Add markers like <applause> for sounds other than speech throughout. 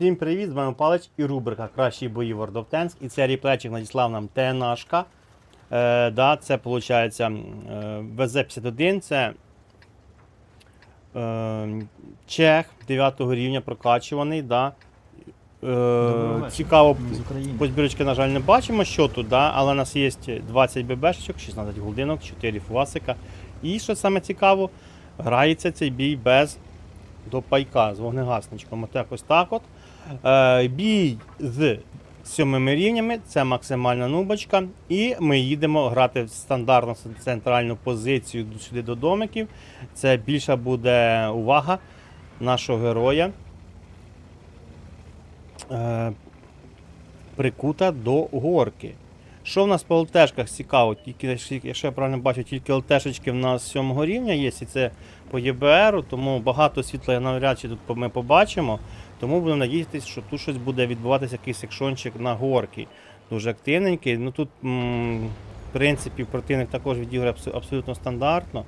Всім привіт, з вами Палич і рубрика Кращі бої World of Tanks. І це ріплечик надіслав нам ТНАшка. Е, да, це виходить е, ВЗ-51, це е, Чех 9 рівня прокачуваний. Да. Е, цікаво, Ми з України. по збірочки, на жаль, не бачимо, що тут, да, але у нас є 20 ББшечок, 16 голдинок, 4 фуасика. І що саме цікаво, грається цей бій без допайка з вогнегасничком. От якось так от. Е, бій з сьомими рівнями, це максимальна нубочка. І ми їдемо грати в стандартну центральну позицію сюди до домиків. Це більша буде увага нашого героя. Е, прикута до горки. Що в нас по ЛТшках цікаво, тільки, якщо я правильно бачу, тільки ЛТшечки в нас 7 рівня є, і це по ЄБРу, тому багато світла навряд чи тут ми побачимо. Тому будемо надіятися, що тут щось буде відбуватися, якийсь екшончик на горки. Дуже активненький. Ну тут, в принципі, противник також відіграє абсолютно стандартно.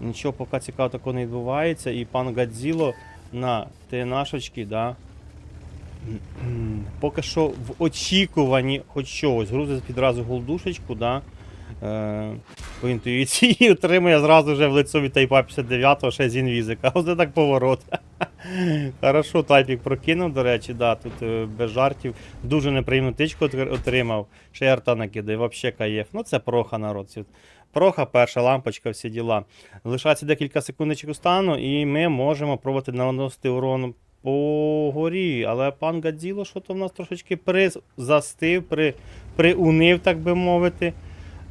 Нічого поки цікавого такого не відбувається. І пан Гадзіло на ТНАшечки, да, <clears throat> поки що в очікуванні хоч чогось. Грузить відразу голдушечку, да, е, по інтуїції <laughs> отримує зразу вже в лицо від Тайпа 59-го ще з інвізика. Оце так поворот. <laughs> Хорошо, тайпік прокинув, до речі, да, тут е, без жартів. Дуже неприємну тичку отримав. Ще й арта накидає, взагалі каєф. Ну це проха народ. Проха, перша лампочка, всі діла. Лишається декілька секундочок стану, і ми можемо пробувати наносити урон по горі. Але пан Гадзіло, що то в нас трошечки приз застив, при, приунив, так би мовити.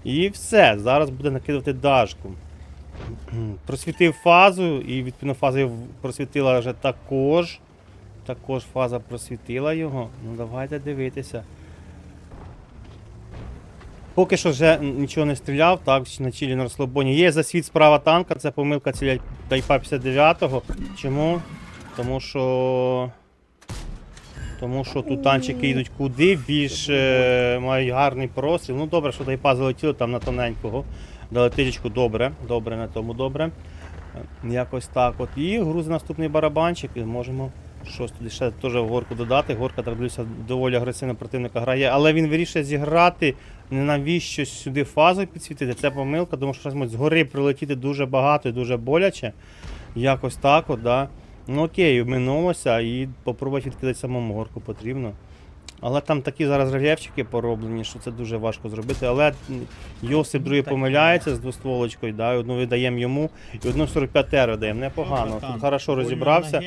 І все. Зараз буде накидувати дашку. Просвітив фазу, і відповідно фаза просвітила вже також. Також фаза просвітила його. Ну давайте дивитися. Поки що вже нічого не стріляв, так, на чилі на розслабоні. Є засвіт справа танка, це помилка ціля Тайпа 59-го. Чому? Тому що. Тому що тут танчики йдуть куди, більш е, мають гарний простріл. Ну добре, що Тайпа залетіло там на тоненького. Дали тичку добре, добре на тому добре. Е, Якось так от. І грузи наступний барабанчик і можемо щось туди ще теж в горку додати. Горка дивлюся, доволі агресивно противника грає, але він вирішує зіграти, не навіщо сюди фазу підсвітити. Це помилка, тому що може згори прилетіти дуже багато і дуже боляче. Якось так от, да. Ну окей, минулося і попробувати відкидати самому горку потрібно. Але там такі зараз рельєфчики пороблені, що це дуже важко зробити. Але Йосип другий помиляється з двостволочкою, да, і одну видаємо йому, і одну 45 р даємо. Непогано. Тут хорошо розібрався.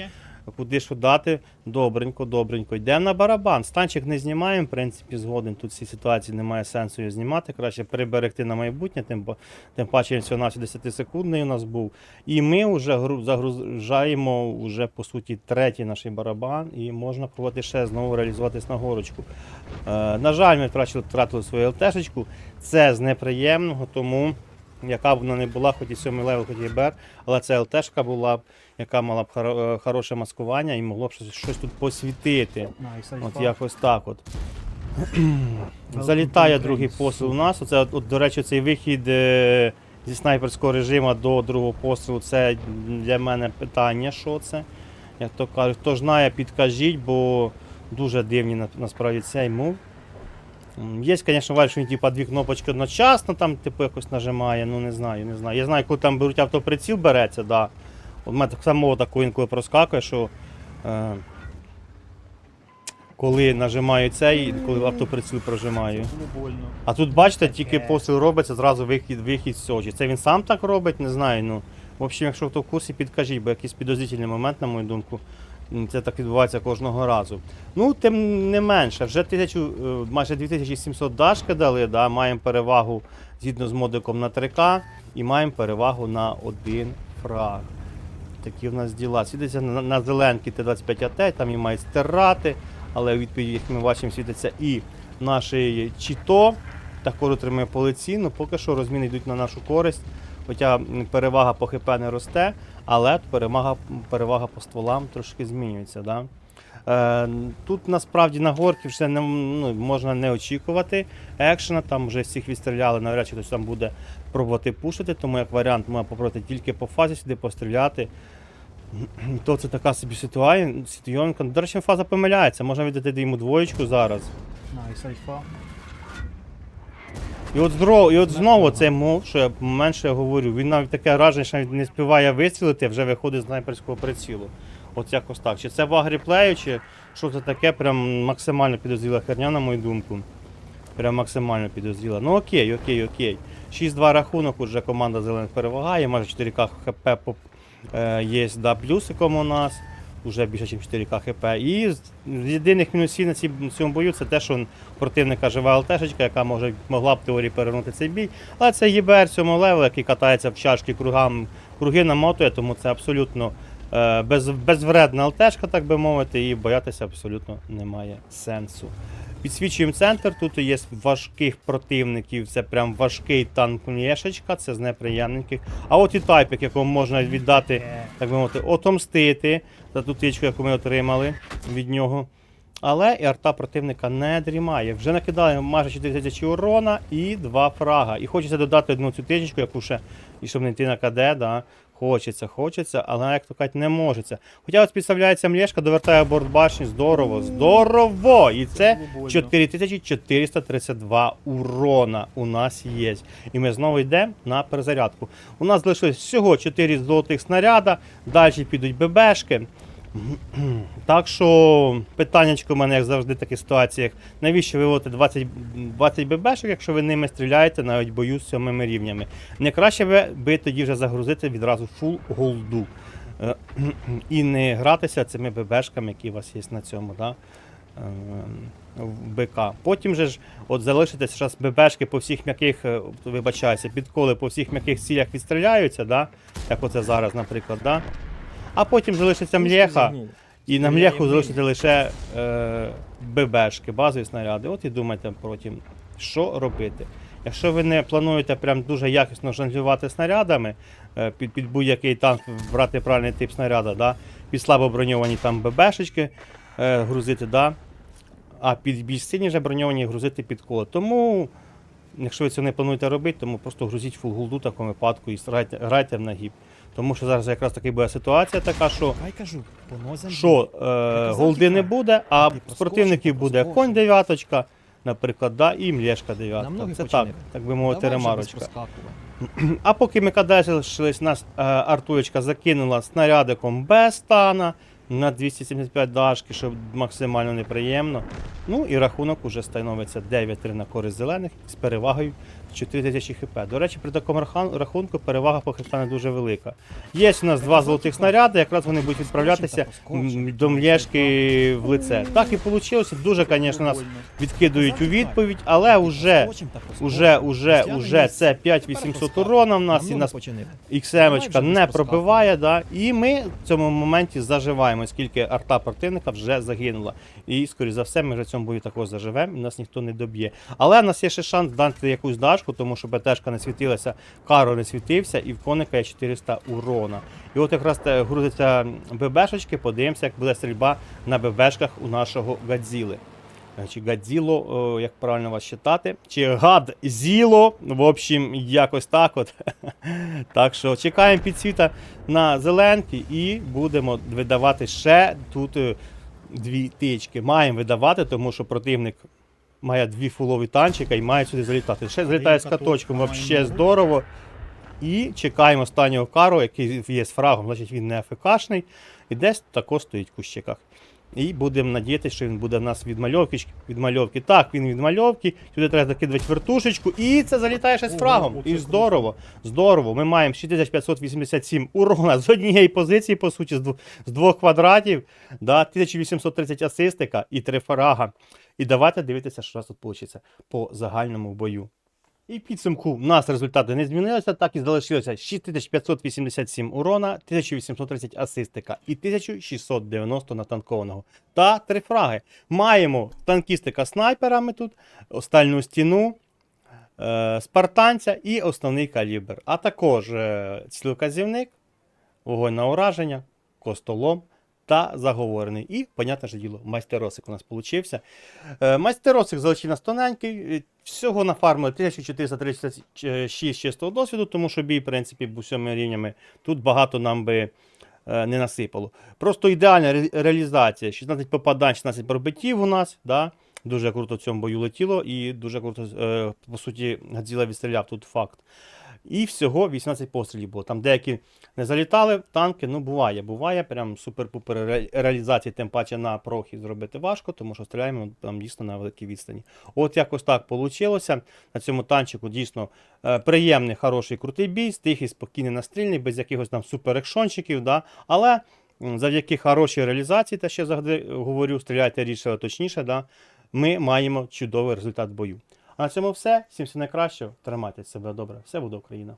Куди що дати? Добренько, добренько. Йдемо на барабан. Станчик не знімаємо, в принципі, згоден. Тут в цій ситуації немає сенсу його знімати. Краще приберегти на майбутнє, тим, тим паче він всього 10 секундний у нас був. І ми вже загружаємо вже, по суті, третій наш барабан, і можна пробувати ще знову реалізуватись на горочку. Е, на жаль, ми втратили, втратили свою ЛТшечку. Це з неприємного, тому. Яка б вона не була, хоч і 7 левел, хоч і БР, але це ЛТшка була б, яка мала б е, хороше маскування і могло б щось, щось тут посвітити. От якось так от. <clears throat> Залітає другий постріл у нас. Оце, от, от, до речі, цей вихід е, зі снайперського режиму до другого пострілу це для мене питання, що це. Як то кажуть, хто знає, підкажіть, бо дуже дивні насправді цей мув. Є, звісно, варіант, що він типа дві кнопочки одночасно там, типу, якось нажимає, ну не знаю, не знаю. Я знаю, коли там беруть автоприціл береться, да. От У мене так само такого інколи проскакує, що е, коли нажимаю цей, коли автоприціл прожимаю. А тут, бачите, тільки постріл робиться, зразу вихід, вихід з очі. Це він сам так робить, не знаю. Ну, в общем, якщо хто в курсі, підкажіть, бо якийсь підозрительний момент, на мою думку, це так відбувається кожного разу. Ну, тим не менше, вже тисячу, е, майже 2700 дашки дали, да, маємо перевагу згідно з модиком на 3К і маємо перевагу на один фраг. Такі в нас діла. Світиться на, на зеленки Т-25АТ, там і мають стирати, але відповідь, як ми бачимо, світиться і наш Чіто, також отримує по лиці, ну поки що розміни йдуть на нашу користь. Хоча перевага по ХП не росте, але перевага, перевага по стволам трошки змінюється. Да? Е, тут насправді на горки вже не, ну, можна не очікувати екшена, там вже всіх відстріляли, навряд чи хтось там буде пробувати пушити, тому як варіант можна попробувати тільки по фазі сюди постріляти. <clears throat> То це така собі ситуація. До речі, фаза помиляється. Можна віддати йому двоєчку зараз. Альфа. І от, здро, і от знову цей мов, що я менше говорю, він навіть таке враження, що навіть не співає вистрілити, вже виходить з снайперського прицілу. От якось так. Чи це баг реплею, чи що це таке, прям максимально підозріла херня, на мою думку. Прям максимально підозріла. Ну окей, окей, окей. 6-2 рахунок, уже команда зелених перевагає, майже 4К хп е, є да, плюсиком у нас. Уже більше, ніж 4К хп. І з єдиних мінусів на цьому бою це те, що противника жива ЛТшечка, яка може, могла б теорії перевернути цей бій. Але це ЄБР 7 левел, який катається в чашки кругам, круги намотує, тому це абсолютно е, без, безвредна ЛТшка, так би мовити, і боятися абсолютно немає сенсу. Підсвічуємо центр. Тут є важких противників. Це прям важкий танк Мєшечка, це з неприємненьких. А от і тайпік, якому можна віддати, так би мовити, отомстити за ту тичку, яку ми отримали від нього. Але і арта противника не дрімає. Вже накидали майже 4 тисячі урона і два фрага. І хочеться додати одну цю тичечку, яку ще, і щоб не йти на КД, да. Хочеться, хочеться, але як то кажуть, не можеться. Хоча от підставляється млєшка, довертає борт башні, здорово, здорово! І це Больно. 4432 урона у нас є. І ми знову йдемо на перезарядку. У нас залишилось всього 4 золотих снаряда, далі підуть ББшки. Так що питаннячко в мене, як завжди, в таких ситуаціях. Навіщо виводити 20, 20 ББшок, якщо ви ними стріляєте навіть бою з сьомими рівнями? Не краще би, би тоді вже загрузити відразу фул голду. Е, І не гратися цими ББшками, які у вас є на цьому. Да? е, В БК. Потім же ж от залишитесь зараз ББшки по всіх м'яких, е, вибачаюся, підколи по всіх м'яких цілях відстріляються, да? як оце зараз, наприклад. Да? А потім залишиться млєха. І на в залишити лише е, ББшки, базові снаряди. От і думайте потім, що робити. Якщо ви не плануєте прям дуже якісно жонглювати снарядами, е, під, під будь-який танк брати правильний тип снаряда, да, під слабо броньовані там ББшечки е, грузити, да, а під більш сильні вже броньовані грузити під коло. Тому, якщо ви це не плануєте робити, тому просто грузіть фул голду в такому випадку і грайте, грайте в нагіб. Тому що зараз якраз таки буде ситуація така, що кажу, що е, голди не буде, а з противників буде конь дев'яточка, наприклад, да, і млєшка дев'ятка. Це так, так би мовити, ремарочка. <clears throat> А поки ми кадешились, нас е, Артулечка закинула снарядиком без стана на 275 дашки, що максимально неприємно. Ну і рахунок уже становиться 9-3 на користь зелених з перевагою 4000 хп. До речі, при такому рахунку перевага по хп не дуже велика. Є у нас два золотих снаряди, якраз вони будуть відправлятися до млєшки в лице. Так і вийшло. Дуже, звісно, нас відкидують у відповідь, але вже, уже, уже, уже це 5800 урона в нас і нас XM не пробиває, да, і ми в цьому моменті заживаємо, оскільки арта противника вже загинула. І, скоріш за все, ми вже в цьому бою також заживемо, і нас ніхто не доб'є. Але в нас є ще шанс дати якусь дашку, тому що БТшка не світилася, каро не світився, і в коника є 400 урона. І от якраз грузиться ББшечки, подивимося, як буде стрільба на ББшках у нашого Гадзіли. Е, Чи Гадзіло, як правильно вас читати, чи Гадзіло, в общем, якось так от. <laughs> Так що чекаємо підсвіта на зеленки і будемо видавати ще тут е, дві тички. Маємо видавати, тому що противник має дві фулові танчика і має сюди залітати. Ще залітає з каточком, бути. здорово. І чекаємо останнього кару, який є з фрагом, значить він не АФКшний. І десь тако стоїть в кущиках. І будемо надіятися, що він буде в нас від мальовки. від мальовки. Так, він від мальовки. Сюди треба закидувати вертушечку. І це залітає ще з фрагом. І здорово. Здорово. Ми маємо 6587 урона з однієї позиції, по суті, з двох, з двох квадратів. Да, 1830 асистика і три фрага. І давайте дивитися, що нас тут вийде по загальному бою. І підсумку в нас результати не змінилися, так і залишилося 6587 урона, 1830 асистика і 1690 натанкованого. Та три фраги. Маємо танкістика снайперами тут, остальну стіну, е, спартанця і основний калібр. А також е, цілоказівник, вогонь на ураження, костолом та заговорений. І, понятне ж діло, майстеросик у нас получився. Е, Майстеросик залишив нас тоненький. е, Всього нафармили 1436 чистого досвіду, тому що бій, в принципі, був сьомими рівнями. Тут багато нам би е, не насипало. Просто ідеальна ре- реалізація. 16 попадань, 16 пробиттів у нас. Да? Дуже круто в цьому бою летіло і дуже круто, по суті, Гадзіла відстріляв тут факт. І всього 18 пострілів було. Там деякі не залітали танки, ну буває, буває. Прям супер-пупер реалізації, тим паче на прохі зробити важко, тому що стріляємо там дійсно на великій відстані. От якось так вийшло. На цьому танчику дійсно е, приємний, хороший, крутий бій, тихий, спокійний, настрільний, без якихось там супер-екшончиків, да? але завдяки хорошій реалізації, те, що я завжди говорю, стріляйте рідше, точніше, да? ми маємо чудовий результат бою. А на цьому все. Всім все найкращого. Тримайте себе добре. Все буде Україна.